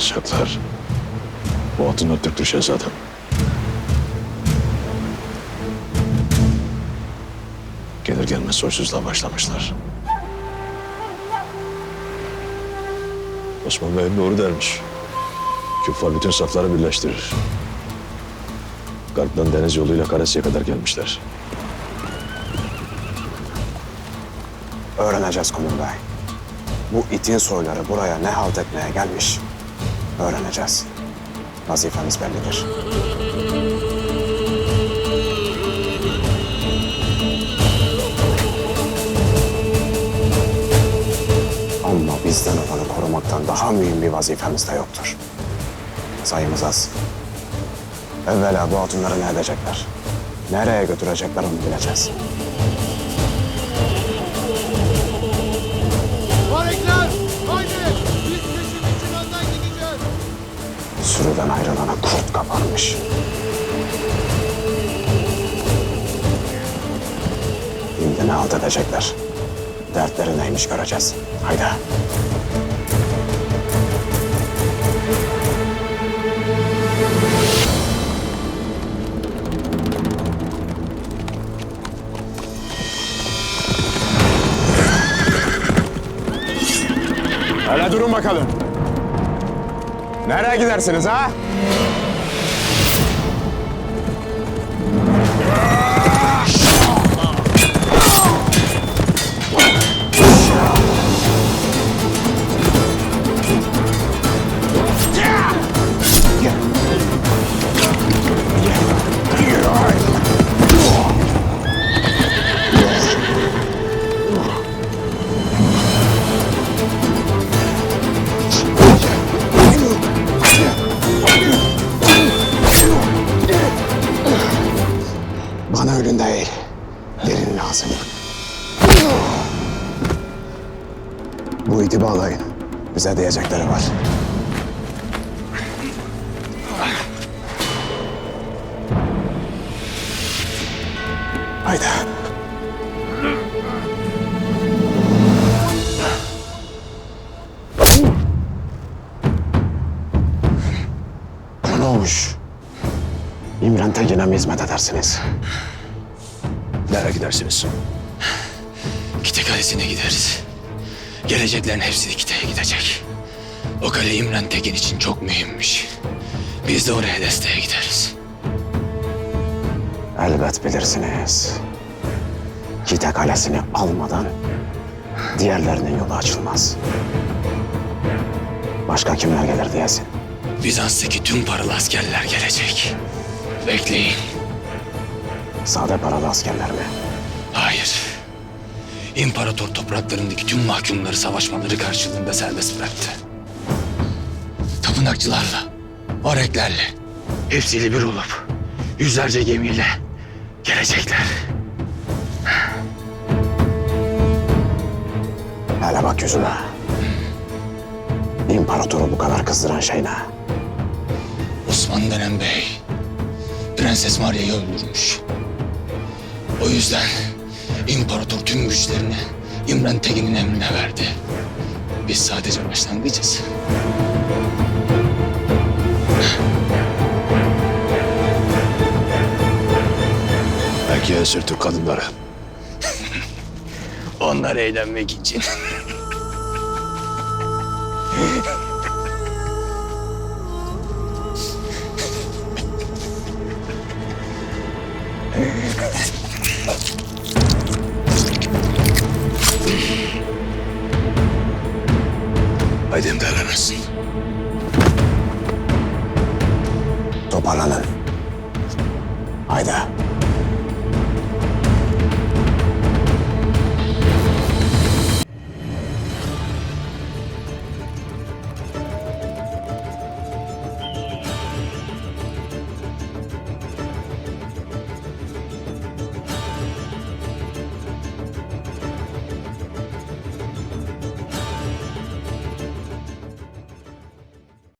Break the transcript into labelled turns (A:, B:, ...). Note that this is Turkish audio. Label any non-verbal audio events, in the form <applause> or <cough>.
A: alacaklar. Bu altın öttüktür şehzadem. Gelir gelmez soysuzluğa başlamışlar. Osman Bey doğru dermiş. Küffar bütün safları birleştirir. Garp'tan deniz yoluyla Karasya'ya kadar gelmişler.
B: Öğreneceğiz Kumbay. Bu itin soyları buraya ne halt etmeye gelmiş? Öğreneceğiz. Vazifemiz bellidir. Ama bizden olanı korumaktan daha mühim bir vazifemiz de yoktur. Sayımız az. Evvela bu altınları ne edecekler? Nereye götürecekler onu bileceğiz. Sürüden ayrılana kurt kapanmış. Şimdi ne halt edecekler? Dertleri neymiş göreceğiz. Haydi.
C: Hele durun bakalım. Nereye gidersiniz ha?
B: Lazım. Bu iti bağlayın. Bize diyecekleri var. Haydi. Konuş. İmren Tekin'e mi hizmet edersiniz?
A: Nereye gidersiniz?
D: Kite Kalesi'ne gideriz. Geleceklerin hepsi Kite'ye gidecek. O kale İmren Tekin için çok mühimmiş. Biz de oraya desteğe gideriz.
B: Elbet bilirsiniz. Kite Kalesi'ni almadan diğerlerinin yolu açılmaz. Başka kimler gelir diyesin.
D: Bizans'taki tüm paralı askerler gelecek. Bekleyin.
B: Sade paralı askerler mi?
D: Hayır. İmparator topraklarındaki tüm mahkumları savaşmaları karşılığında serbest bıraktı. Tapınakçılarla, oreklerle, hepsiyle bir olup yüzlerce gemiyle gelecekler.
B: Hele bak yüzüme. İmparatoru bu kadar kızdıran şey ne?
D: Osman denen bey Prenses Maria'yı öldürmüş. O yüzden imparator tüm güçlerini İmren Tekin'in emrine verdi. Biz sadece başlangıcız.
A: Belki esir Türk kadınları.
D: Onlar eğlenmek için. <laughs>
A: Haydi imdalanırsın.
B: Toparlanın. Haydi.